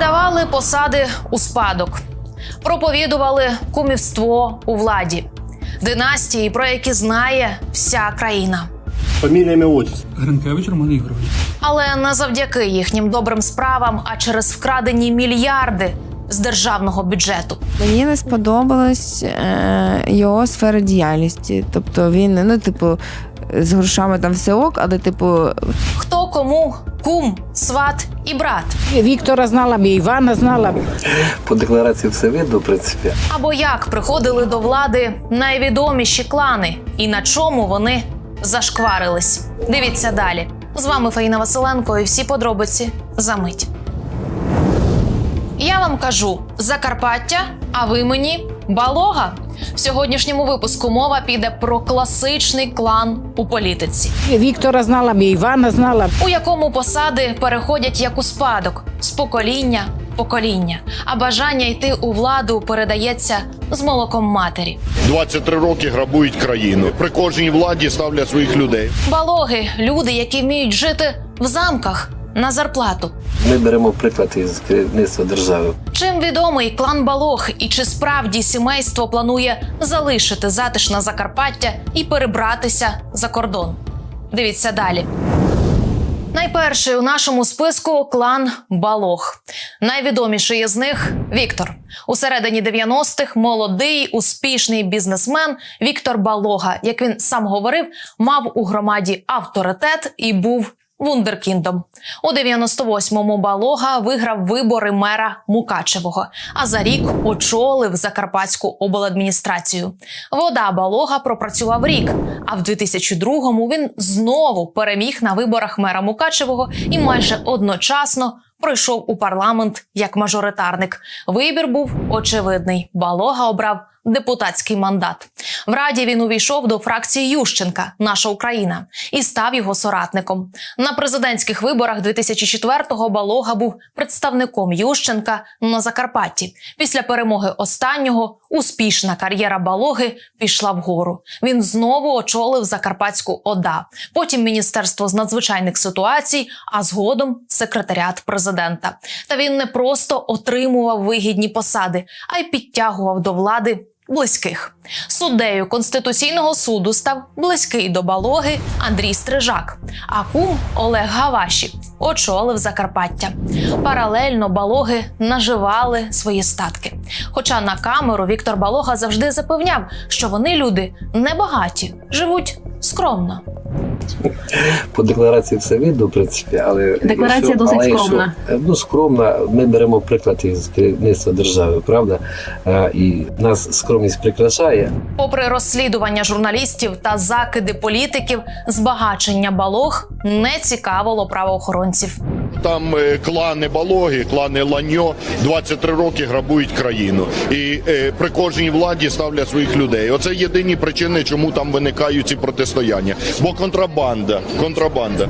передавали посади у спадок, проповідували кумівство у владі, династії, про які знає вся країна. Фамилия, имя, отчество. Гринкевич Роман Ігорович. Але не завдяки їхнім добрим справам, а через вкрадені мільярди з державного бюджету. Мені не сподобалась е, його сфера діяльності. Тобто він, ну, типу, з грошами там все ок, але, типу, Хто кому кум, сват і брат, Віктора знала б, і Івана знала б. По декларації все видно, в принципі. або як приходили до влади найвідоміші клани, і на чому вони зашкварились. Дивіться далі. З вами Фаїна Василенко і всі подробиці за мить. Я вам кажу Закарпаття, а ви мені Балога. В сьогоднішньому випуску мова піде про класичний клан у політиці, Віктора знала і Івана знала у якому посади переходять як у спадок з покоління в покоління, а бажання йти у владу передається з молоком матері. 23 роки грабують країну. При кожній владі ставлять своїх людей. Балоги люди, які вміють жити в замках на зарплату. Ми беремо приклад із керівництва держави. Чим відомий клан Балог і чи справді сімейство планує залишити затишне Закарпаття і перебратися за кордон? Дивіться далі. Найперший у нашому списку клан Балог. Найвідоміший із них Віктор. У середині 90-х молодий, успішний бізнесмен Віктор Балога, як він сам говорив, мав у громаді авторитет і був вундеркіндом. У 98-му Балога виграв вибори мера Мукачевого, а за рік очолив Закарпатську обладміністрацію. Вода Балога пропрацював рік, а в 2002-му він знову переміг на виборах мера Мукачевого і майже одночасно пройшов у парламент як мажоритарник. Вибір був очевидний. Балога обрав депутатський мандат. В раді він увійшов до фракції Ющенка, наша Україна, і став його соратником. На президентських виборах 2004-го Балога був представником Ющенка на Закарпатті. Після перемоги останнього успішна кар'єра Балоги пішла вгору. Він знову очолив Закарпатську ОДА, потім Міністерство з надзвичайних ситуацій, а згодом секретаріат президента. Та він не просто отримував вигідні посади, а й підтягував до влади близьких. Суддею Конституційного суду став близький до балоги Андрій Стрижак, а кум Олег Гаваші очолив Закарпаття. Паралельно балоги наживали свої статки. Хоча на камеру Віктор Балога завжди запевняв, що вони люди небагаті, живуть скромно. По декларації все видно, в принципі, але Декларація якщо- досить але якщо- скромна. ну скромна. Ми беремо приклад із керівництва держави, правда? Е, І нас скромність прикрашає. Попри розслідування журналістів та закиди політиків, збагачення балог не цікавило правоохоронців. Там е, клани Балоги, клани Ланьо 23 роки грабують країну. І е, при кожній владі ставлять своїх людей. Оце єдині причини, чому там виникають ці протистояння. Бо контрабанда, контрабанда.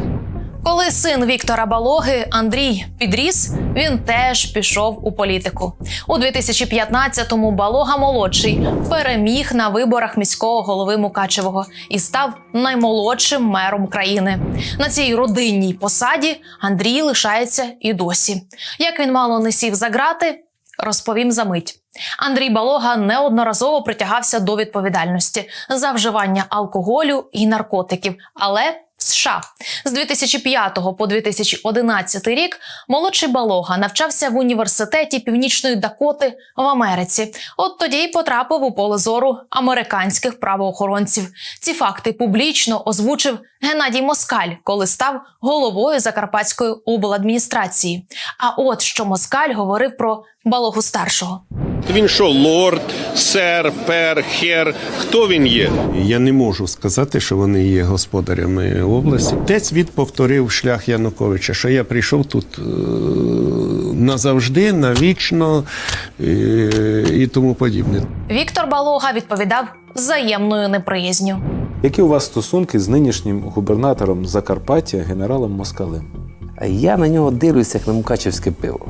Коли син Віктора Балоги Андрій підріс, він теж пішов у політику. У 2015-му Балога молодший переміг на виборах міського голови Мукачевого і став наймолодшим мером країни. На цій родинній посаді Андрій лишається і досі. Як він мало не сів за грати, розповім за мить. Андрій Балога неодноразово притягався до відповідальності за вживання алкоголю і наркотиків, але США з 2005 по 2011 рік молодший Балога навчався в університеті Північної Дакоти в Америці. От тоді й потрапив у поле зору американських правоохоронців. Ці факти публічно озвучив Геннадій Москаль, коли став головою Закарпатської обладміністрації. А от що Москаль говорив про Балогу старшого. Він що, лорд, сер, пер, хер? Хто він є? Я не можу сказати, що вони є господарями області. Отець від повторив шлях Януковича, що я прийшов тут е, назавжди, навічно е, і тому подібне. Віктор Балога відповідав взаємною неприязню. Які у вас стосунки з нинішнім губернатором Закарпаття генералом Москалем? Я на нього дивлюся, як на мукачевське пиво.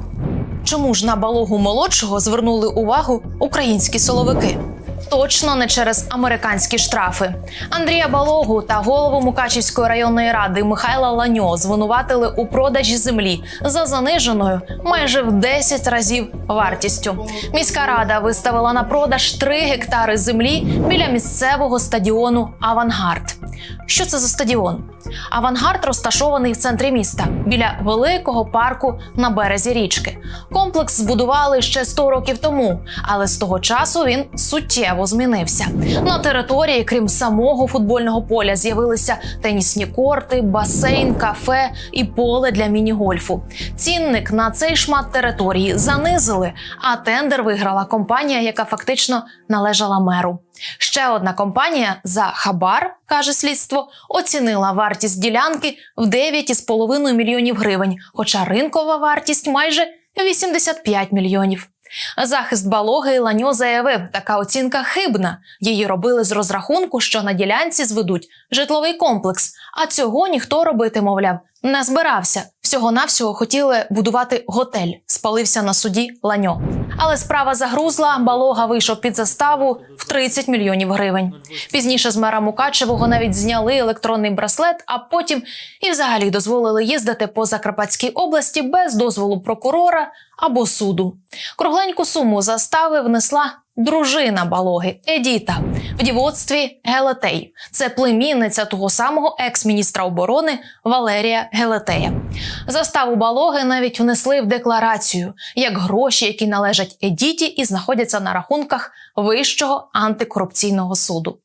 Чому ж на балогу молодшого звернули увагу українські силовики? точно не через американські штрафи. Андрія Балогу та голову Мукачівської районної ради Михайла Ланьо звинуватили у продажі землі за заниженою майже в 10 разів вартістю. Міська рада виставила на продаж 3 гектари землі біля місцевого стадіону Авангард. Що це за стадіон? Авангард розташований в центрі міста біля великого парку на березі річки. Комплекс збудували ще 100 років тому, але з того часу він суттєво змінився. На території, крім самого футбольного поля, з'явилися тенісні корти, басейн, кафе і поле для міні-гольфу. Цінник на цей шмат території занизили, а тендер виграла компанія, яка фактично належала меру. Ще одна компанія за хабар, каже слідство, оцінила вартість ділянки в 9,5 мільйонів гривень, хоча ринкова вартість майже 85 мільйонів. Захист Балоги Ланьо заявив, така оцінка хибна. Її робили з розрахунку, що на ділянці зведуть житловий комплекс, а цього ніхто робити, мовляв, не збирався. Всього навсього хотіли будувати готель. Спалився на суді Ланьо. Але справа загрузла. Балога вийшов під заставу в 30 мільйонів гривень. Пізніше з мера Мукачевого навіть зняли електронний браслет, а потім і взагалі дозволили їздити по Закарпатській області без дозволу прокурора або суду. Кругленьку суму застави внесла дружина Балоги Едіта в дівоцтві Гелетей. Це племінниця того самого екс-міністра оборони Валерія Гелетея. Заставу Балоги навіть внесли в декларацію як гроші, які належать Едіті і знаходяться на рахунках Вищого антикорупційного суду.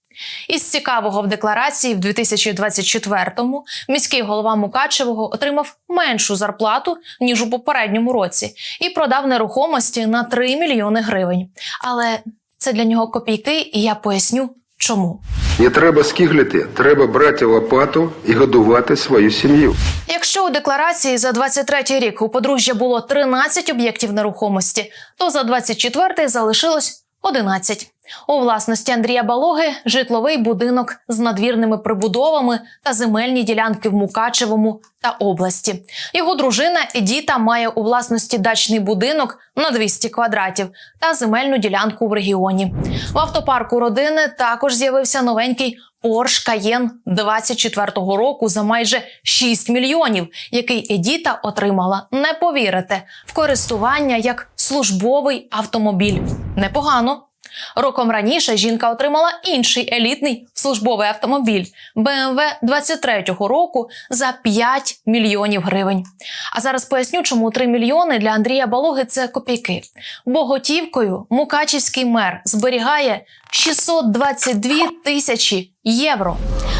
Із цікавого в декларації в 2024-му міський голова Мукачевого отримав меншу зарплату ніж у попередньому році і продав нерухомості на 3 мільйони гривень. Але це для нього копійки, і я поясню, чому. Не треба скиглити, треба брати лопату і годувати свою сім'ю. Якщо у декларації за 23 рік у подружжя було 13 об'єктів нерухомості, то за 24 залишилось 11. У власності Андрія Балоги житловий будинок з надвірними прибудовами та земельні ділянки в Мукачевому та області. Його дружина Едіта має у власності дачний будинок на 200 квадратів та земельну ділянку в регіоні. В автопарку родини також з'явився новенький Porsche Cayenne 24-го року за майже 6 мільйонів, який Едіта отримала, не повірите, в користування як службовий автомобіль. Непогано. Роком раніше жінка отримала інший елітний службовий автомобіль BMW 23-го року за 5 мільйонів гривень. А зараз поясню, чому 3 мільйони для Андрія Балоги це копійки. Бо готівкою мукачівський мер зберігає 622 тисячі євро.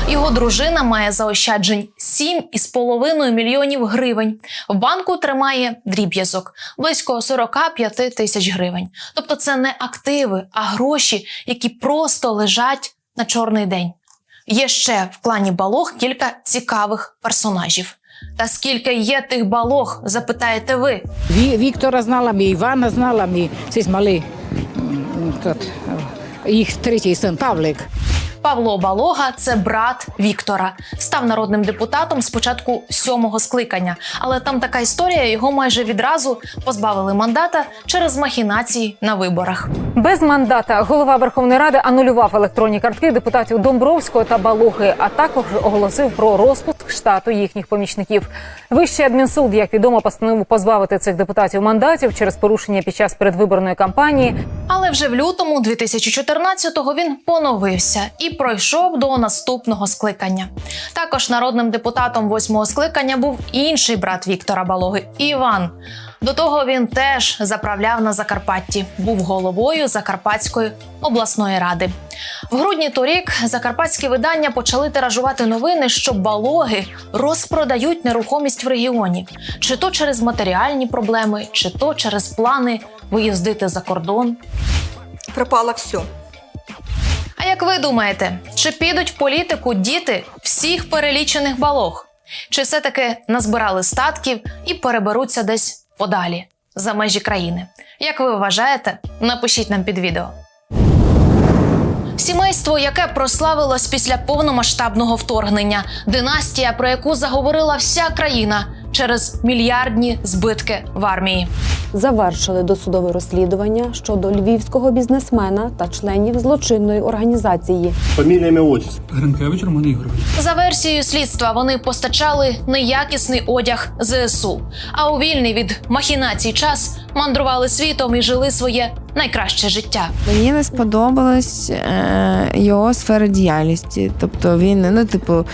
Його дружина має заощаджень 7,5 мільйонів гривень. В банку тримає дріб'язок близько 45 тисяч гривень. Тобто це не активи, а гроші, які просто лежать на чорний день. Є ще в клані Балог кілька цікавих персонажів. Та скільки є тих балог, запитаєте ви? Ві- Віктора знала, ми Івана знала, ми цей малий, тот, їх третій син Павлик. Павло Балога це брат Віктора. Став народним депутатом спочатку сьомого скликання, але там така історія його майже відразу позбавили мандата через махінації на виборах. Без мандата голова Верховної Ради анулював електронні картки депутатів Домбровського та Балухи, а також оголосив про розпуск штату їхніх помічників. Вищий адмінсуд, як відомо, постановив позбавити цих депутатів мандатів через порушення під час передвиборної кампанії. Але вже в лютому 2014-го він поновився і пройшов до наступного скликання. Також народним депутатом восьмого скликання був інший брат Віктора Балоги Іван. До того він теж заправляв на Закарпатті, був головою Закарпатської обласної ради. В грудні торік закарпатські видання почали тиражувати новини, що балоги розпродають нерухомість в регіоні, чи то через матеріальні проблеми, чи то через плани виїздити за кордон. пропало все. А як ви думаєте, чи підуть в політику діти всіх перелічених балог? Чи все-таки назбирали статків і переберуться десь подалі за межі країни? Як ви вважаєте? Напишіть нам під відео. Сімейство, яке прославилось після повномасштабного вторгнення, династія, про яку заговорила вся країна через мільярдні збитки в армії. Завершили досудове розслідування щодо львівського бізнесмена та членів злочинної організації. Фамілія имя, отчество. Гринкевич Роман Ігорович. За версією слідства, вони постачали неякісний одяг ЗСУ, а у вільний від махінацій час мандрували світом і жили своє найкраще життя. Мені не сподобалась е, його сфера діяльності. Тобто він, ну, типу,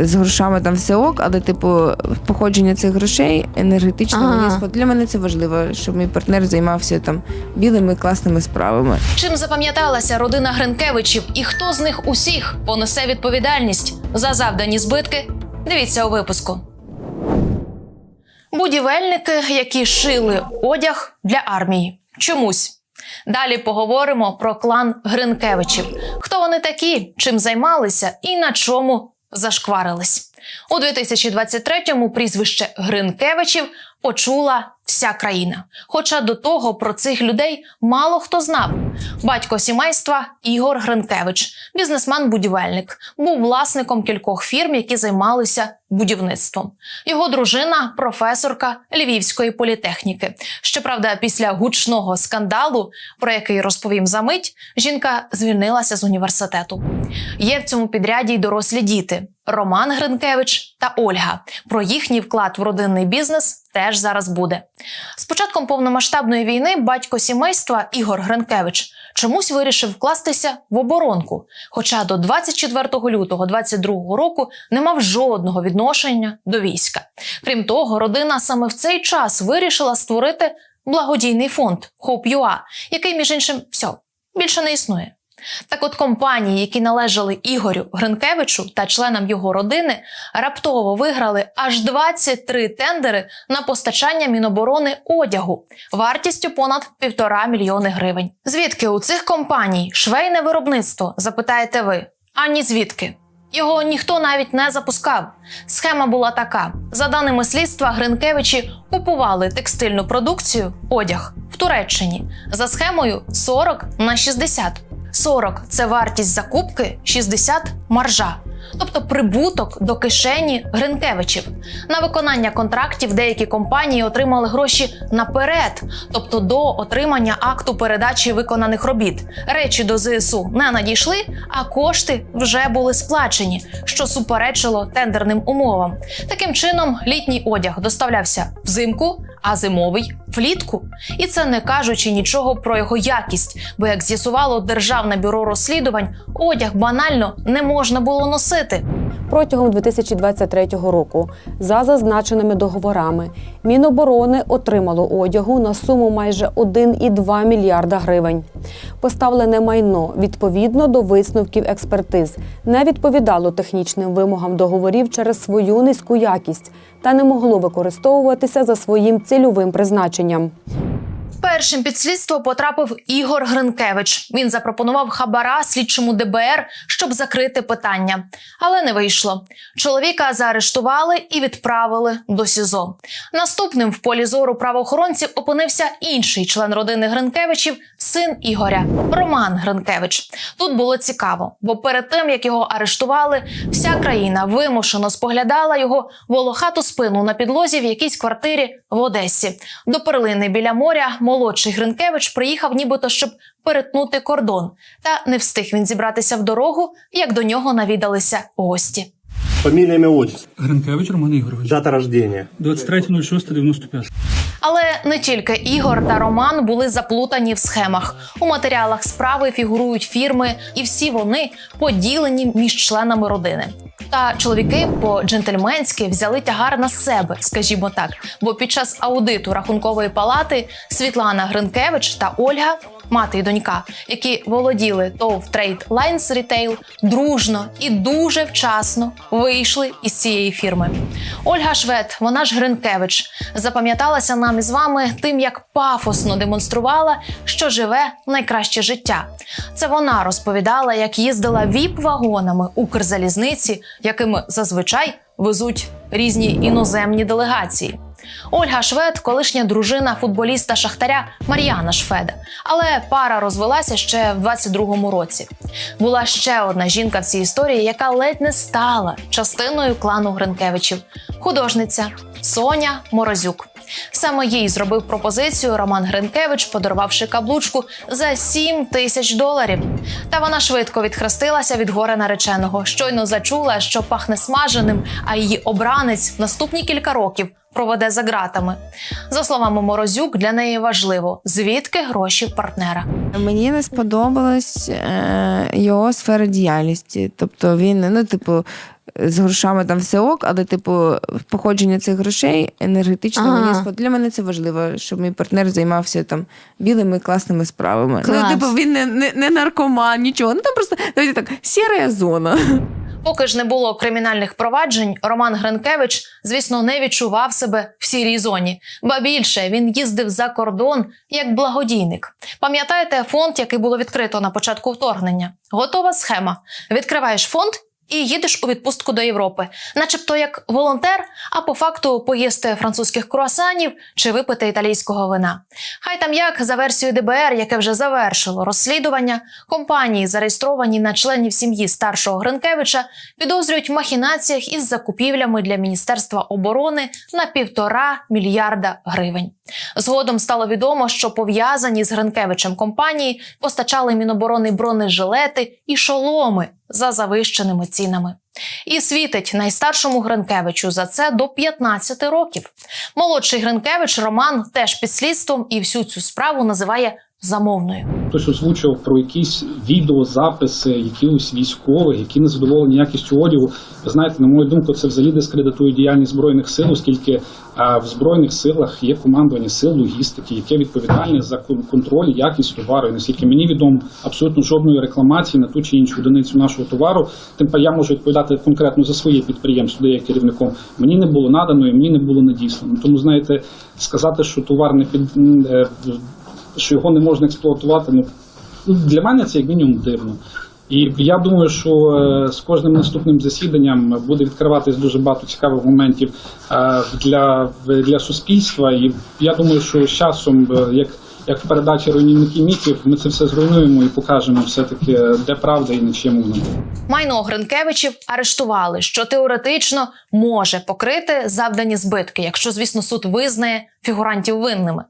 з грошами там все ок, але, типу, походження цих грошей енергетично Ага. мені спод... Для мене це важливо, щоб мій партнер займався там білими класними справами. Чим запам'яталася родина Гринкевичів і хто з них усіх понесе відповідальність за завдані збитки? Дивіться у випуску. Будівельники, які шили одяг для армії. Чомусь. Далі поговоримо про клан Гринкевичів. Хто вони такі, чим займалися і на чому зашкварились. У 2023-му прізвище Гринкевичів почула вся країна. Хоча до того про цих людей мало хто знав. Батько сімейства Ігор Гринкевич, бізнесмен-будівельник, був власником кількох фірм, які займалися будівництвом. Його дружина професорка Львівської політехніки. Щоправда, після гучного скандалу, про який розповім за мить, жінка звільнилася з університету. Є в цьому підряді й дорослі діти Роман Гринкевич та Ольга. Про їхній вклад в родинний бізнес теж зараз буде. З початком повномасштабної війни батько сімейства Ігор Гринкевич чомусь вирішив вкластися в оборонку. Хоча до 24 лютого 22 року не мав жодного відношення до війська. Крім того, родина саме в цей час вирішила створити благодійний фонд Hope.ua, який, між іншим, все, більше не існує. Так от компанії, які належали Ігорю Гринкевичу та членам його родини, раптово виграли аж 23 тендери на постачання Міноборони одягу вартістю понад півтора мільйони гривень. Звідки у цих компаній швейне виробництво? Запитаєте ви? Ані звідки. Його ніхто навіть не запускав. Схема була така: за даними слідства, Гринкевичі купували текстильну продукцію, одяг в Туреччині за схемою 40 на 60. 40 – це вартість закупки, 60 – маржа. Тобто прибуток до кишені Гринкевичів. На виконання контрактів деякі компанії отримали гроші наперед, тобто до отримання акту передачі виконаних робіт. Речі до ЗСУ не надійшли, а кошти вже були сплачені, що суперечило тендерним умовам. Таким чином, літній одяг доставлявся взимку, а зимовий влітку. І це не кажучи нічого про його якість, бо як з'ясувало Державне бюро розслідувань, одяг банально не можна було носити. Протягом 2023 року, за зазначеними договорами, Міноборони отримало одягу на суму майже 1,2 мільярда гривень. Поставлене майно відповідно до висновків експертиз не відповідало технічним вимогам договорів через свою низьку якість та не могло використовуватися за своїм цільовим призначенням. Першим під слідство потрапив Ігор Гринкевич. Він запропонував хабара слідчому ДБР, щоб закрити питання, але не вийшло. Чоловіка заарештували і відправили до СІЗО. Наступним в полі зору правоохоронців опинився інший член родини Гринкевичів, син Ігоря Роман Гринкевич. Тут було цікаво, бо перед тим як його арештували, вся країна вимушено споглядала його волохату спину на підлозі в якійсь квартирі в Одесі. До перлини біля моря молодший Гринкевич приїхав, нібито щоб перетнути кордон. Та не встиг він зібратися в дорогу, як до нього навідалися гості. Фамилия, имя, отчество. Гринкевич Роман Ігорович. Дата рождения. 23.06.95. Але не тільки Ігор та Роман були заплутані в схемах. У матеріалах справи фігурують фірми, і всі вони поділені між членами родини. Та чоловіки по-джентльменськи взяли тягар на себе, скажімо так. Бо під час аудиту рахункової палати Світлана Гринкевич та Ольга, мати і донька, які володіли ТОВ Trade Lines Retail, дружно і дуже вчасно вийшли із цієї фірми. Ольга Швед, вона ж Гринкевич, запам'яталася нам із вами тим, як пафосно демонструвала, що живе найкраще життя. Це вона розповідала, як їздила віп-вагонами Укрзалізниці, якими зазвичай везуть різні іноземні делегації. Ольга Швед, колишня дружина футболіста Шахтаря Мар'яна Шведа, але пара розвелася ще в 22-му році. Була ще одна жінка в цій історії, яка ледь не стала частиною клану Гринкевичів художниця Соня Морозюк. Саме їй зробив пропозицію Роман Гринкевич, подарувавши каблучку за 7 тисяч доларів. Та вона швидко відхрестилася від гора нареченого. Щойно зачула, що пахне смаженим, а її обранець наступні кілька років проведе за ґратами. За словами Морозюк, для неї важливо, звідки гроші партнера. Мені не сподобалась е, його сфера діяльності. Тобто він, ну, типу, з грошами там все ок, але, типу, походження цих грошей енергетично Ага. мені спод... Для мене це важливо, щоб мій партнер займався там білими класними справами. Клас. Ну, типу, він не, не, не наркоман, нічого. Ну там просто давайте так, сіра зона. Поки ж не було кримінальних проваджень, Роман Гринкевич, звісно, не відчував себе в сірій зоні. Ба більше він їздив за кордон як благодійник. Пам'ятаєте фонд, який було відкрито на початку вторгнення? Готова схема. Відкриваєш фонд. І їдеш у відпустку до Європи, начебто як волонтер, а по факту поїсти французьких круасанів чи випити італійського вина. Хай там як за версією ДБР, яке вже завершило розслідування, компанії, зареєстровані на членів сім'ї старшого Гринкевича, підозрюють в махінаціях із закупівлями для Міністерства оборони на півтора мільярда гривень. Згодом стало відомо, що пов'язані з Гринкевичем компанії постачали Міноборони бронежилети і шоломи за завищеними цінами. І світить найстаршому Гринкевичу за це до 15 років. Молодший Гринкевич Роман теж під слідством і всю цю справу називає замовною. Хтось озвучував про якісь відеозаписи якихось військових, які не задоволені якістю одягу. Ви знаєте, на мою думку, це взагалі дискредитує діяльність збройних сил, оскільки а, в збройних силах є командування сил логістики, яке відповідальне за контроль якість товару. І наскільки мені відомо, абсолютно жодної рекламації на ту чи іншу одиницю нашого товару. Тим паче я можу відповідати конкретно за своє підприємство, де я керівником. Мені не було надано і мені не було надіслано. Тому знаєте, сказати, що товар не під е, що його не можна експлуатувати. Ну для мене це як мінімум дивно. І я думаю, що е, з кожним наступним засіданням буде відкриватись дуже багато цікавих моментів е, для, для суспільства. І я думаю, що з часом, е, як, як в передачі руйнівники міфів, ми це все зруйнуємо і покажемо все-таки, е, де правда і на чим воно. Майно Гринкевичів арештували, що теоретично може покрити завдані збитки, якщо, звісно, суд визнає фігурантів винними.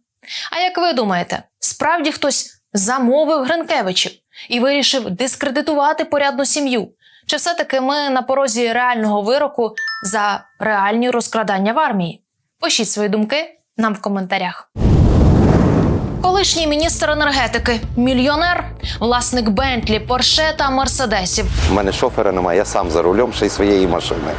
А як ви думаєте, справді хтось замовив Гринкевичів і вирішив дискредитувати порядну сім'ю? Чи все-таки ми на порозі реального вироку за реальні розкрадання в армії? Пишіть свої думки нам в коментарях. Колишній міністр енергетики, мільйонер, власник Бентлі, Порше та Мерседесів. У мене шофера немає, я сам за рулем ще й своєї машини.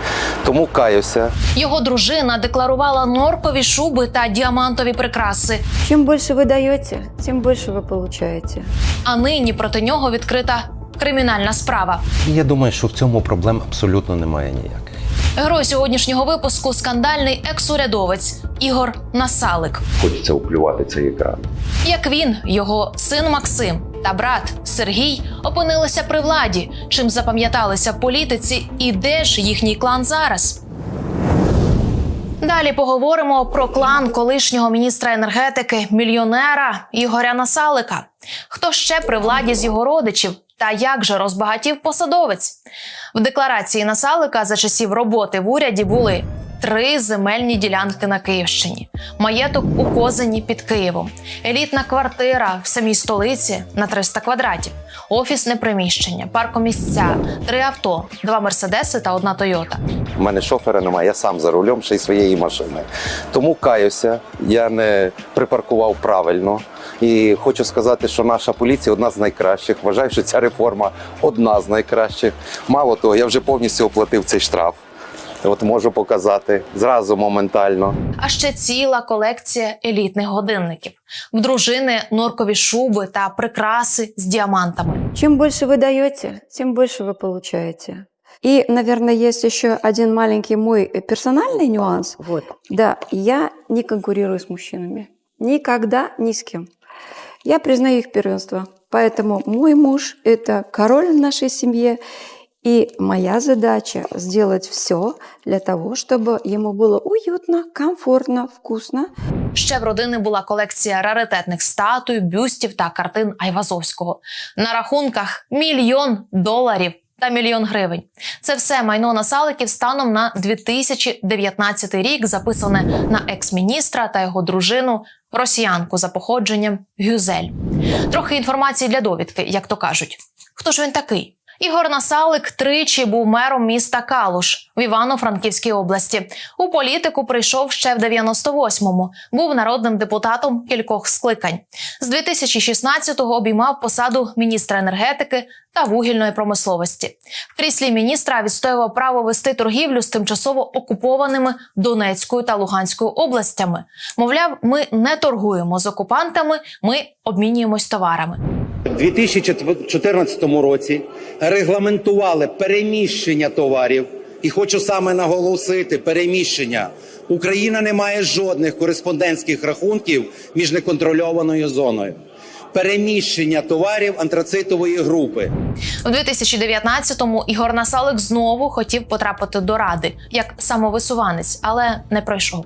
Тому каюся. Його дружина декларувала норкові шуби та діамантові прикраси. Чем больше вы даете, тем больше вы получаете. А нині проти нього відкрита кримінальна справа. Я думаю, що в цьому проблем абсолютно немає ніяких. Герой сьогоднішнього випуску скандальний екс-урядовець Ігор Насалик. Хочеться уплювати цей екран. Як він, його син Максим та брат Сергій опинилися при владі, чим запам'яталися в політиці, і де ж їхній клан зараз. Далі поговоримо про клан колишнього міністра енергетики, мільйонера Ігоря Насалика. Хто ще при владі з його родичів? Та як же розбагатів посадовець? В декларації Насалика за часів роботи в уряді були три земельні ділянки на Київщині, маєток у Козині під Києвом, елітна квартира в самій столиці на 300 квадратів, офісне приміщення, паркомісця, три авто, два мерседеси та одна Тойота. У мене шофера немає, я сам за рулем ще й своєї машини. Тому каюся, я не припаркував правильно. І хочу сказати, що наша поліція одна з найкращих. Вважаю, що ця реформа одна з найкращих. Мало того, я вже повністю оплатив цей штраф. От можу показати зразу моментально. А ще ціла колекція елітних годинників, в дружини норкові шуби та прикраси з діамантами. Чем больше вы даете, тем больше вы получаете. И, наверное, есть еще один маленький мой персональный нюанс. Вот. Да, я не конкурирую с мужчинами. Никогда ни с кем. Я признаю их первенство. Поэтому мой муж – это король в нашей семье. И моя задача сделать все для того, чтобы ему было уютно, комфортно, вкусно. Ще в родини була колекція раритетних статуй, бюстів та картин Айвазовського. На рахунках мільйон доларів та мільйон гривень. Це все майно насаликів станом на 2019 рік, записане на екс-міністра та його дружину, росіянку за походженням Гюзель. Трохи інформації для довідки, як то кажуть. Хто ж він такий? Ігор Насалик тричі був мером міста Калуш в Івано-Франківській області. У політику прийшов ще в 98-му. Був народним депутатом кількох скликань. З 2016-го обіймав посаду міністра енергетики та вугільної промисловості. В кріслі міністра відстоював право вести торгівлю з тимчасово окупованими Донецькою та Луганською областями. Мовляв, ми не торгуємо з окупантами, ми обмінюємось товарами. У 2014 році регламентували переміщення товарів, і хочу саме наголосити переміщення. Україна не має жодних кореспондентських рахунків між неконтрольованою зоною. Переміщення товарів антрацитової групи. У 2019-му Ігор Насалик знову хотів потрапити до ради як самовисуванець, але не пройшов.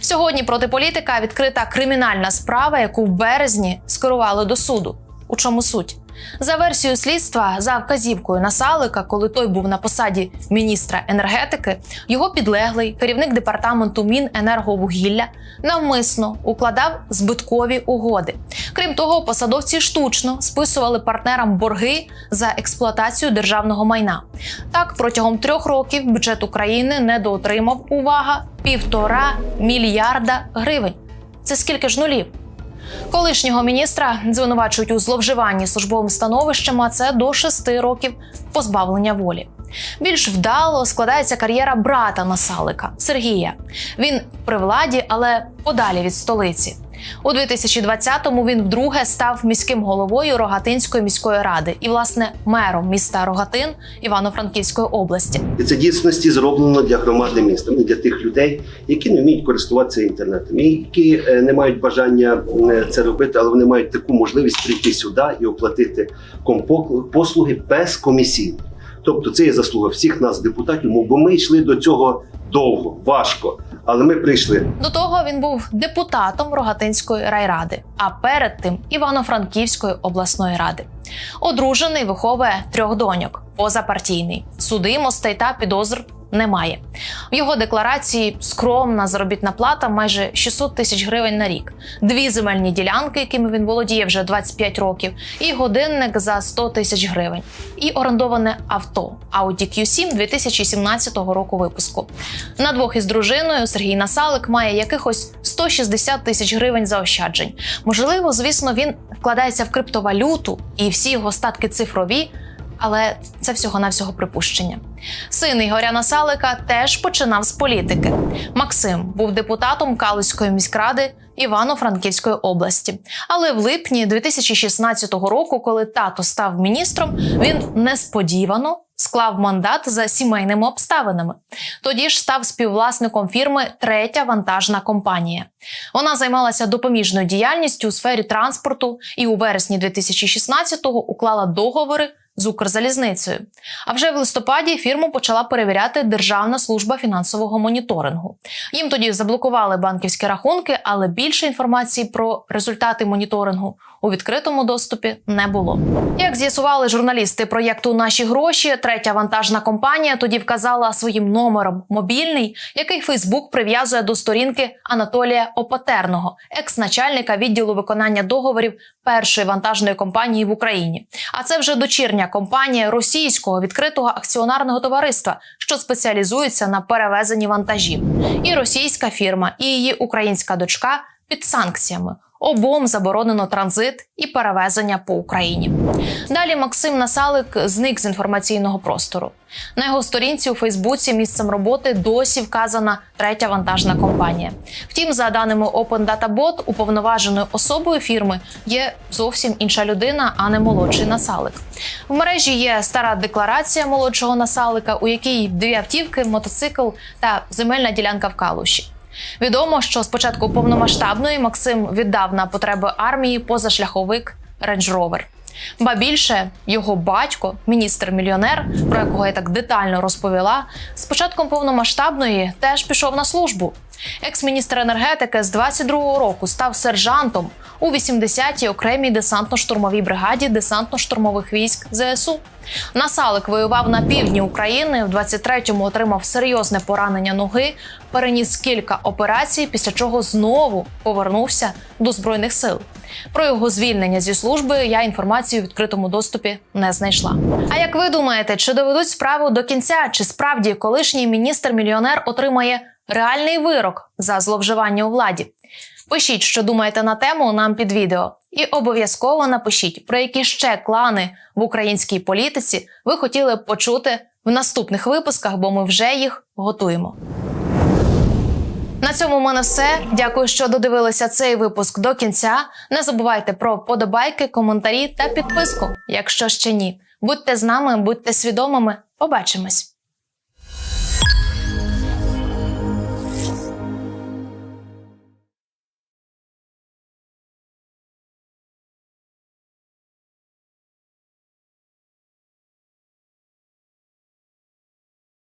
Сьогодні проти політика відкрита кримінальна справа, яку в березні скерували до суду. У чому суть? За версією слідства, за вказівкою Насалика, коли той був на посаді міністра енергетики, його підлеглий керівник департаменту Міненерговугілля навмисно укладав збиткові угоди. Крім того, посадовці штучно списували партнерам борги за експлуатацію державного майна. Так, протягом трьох років бюджет України недоотримав увага півтора мільярда гривень. Це скільки ж нулів? Колишнього міністра звинувачують у зловживанні службовим становищем, а це до шести років позбавлення волі. Більш вдало складається кар'єра брата Насалика Сергія. Він при владі, але подалі від столиці. У 2020-му він вдруге став міським головою Рогатинської міської ради і, власне, мером міста Рогатин Івано-Франківської області. І це дійсності зроблено для громади міста, для тих людей, які не вміють користуватися інтернетом, які е, не мають бажання е, це робити, але вони мають таку можливість прийти сюди і оплатити компо- послуги безкомісійно. Тобто це є заслуга всіх нас, депутатів, бо ми йшли до цього довго, важко, але ми прийшли. До того він був депутатом Рогатинської райради, а перед тим Івано-Франківської обласної ради. Одружений виховує трьох доньок, позапартійний, судимостей та підозр немає. В його декларації скромна заробітна плата майже 600 тисяч гривень на рік, дві земельні ділянки, якими він володіє вже 25 років, і годинник за 100 тисяч гривень, і орендоване авто Audi Q7 2017 року випуску. На двох із дружиною Сергій Насалик має якихось 160 тисяч гривень заощаджень. Можливо, звісно, він вкладається в криптовалюту і всі його статки цифрові. Але це всього-навсього припущення. Син Ігоря Насалика теж починав з політики. Максим був депутатом Калузької міськради Івано-Франківської області. Але в липні 2016 року, коли тато став міністром, він несподівано склав мандат за сімейними обставинами. Тоді ж став співвласником фірми Третя вантажна компанія. Вона займалася допоміжною діяльністю у сфері транспорту і у вересні 2016-го уклала договори з Укрзалізницею. А вже в листопаді фірму почала перевіряти Державна служба фінансового моніторингу. Їм тоді заблокували банківські рахунки, але більше інформації про результати моніторингу у відкритому доступі не було. Як з'ясували журналісти проєкту Наші гроші, третя вантажна компанія тоді вказала своїм номером мобільний, який Фейсбук прив'язує до сторінки Анатолія Опатерного, екс-начальника відділу виконання договорів першої вантажної компанії в Україні. А це вже дочірня компанія російського відкритого акціонарного товариства, що спеціалізується на перевезенні вантажів. І російська фірма, і її українська дочка під санкціями. Обом заборонено транзит і перевезення по Україні. Далі Максим Насалик зник з інформаційного простору. На його сторінці у Фейсбуці місцем роботи досі вказана третя вантажна компанія. Втім, за даними Open Data Bot, уповноваженою особою фірми є зовсім інша людина, а не молодший насалик. В мережі є стара декларація молодшого насалика, у якій дві автівки, мотоцикл та земельна ділянка в Калуші. Відомо, що спочатку повномасштабної Максим віддав на потреби армії позашляховик Range Rover. Ба більше його батько, міністр-мільйонер, про якого я так детально розповіла, з початком повномасштабної теж пішов на службу. Екс-міністр енергетики з 22-го року став сержантом у 80-й окремій десантно-штурмовій бригаді десантно-штурмових військ ЗСУ. Насалик воював на півдні України. В 23-му отримав серйозне поранення ноги, переніс кілька операцій, після чого знову повернувся до збройних сил. Про його звільнення зі служби я інформацію в відкритому доступі не знайшла. А як ви думаєте, чи доведуть справу до кінця, чи справді колишній міністр-мільйонер отримає реальний вирок за зловживання у владі? Пишіть, що думаєте на тему нам під відео, і обов'язково напишіть, про які ще клани в українській політиці ви хотіли б почути в наступних випусках, бо ми вже їх готуємо. На цьому в мене все. Дякую, що додивилися цей випуск до кінця. Не забувайте про вподобайки, коментарі та підписку, якщо ще ні. Будьте з нами, будьте свідомими. Побачимось.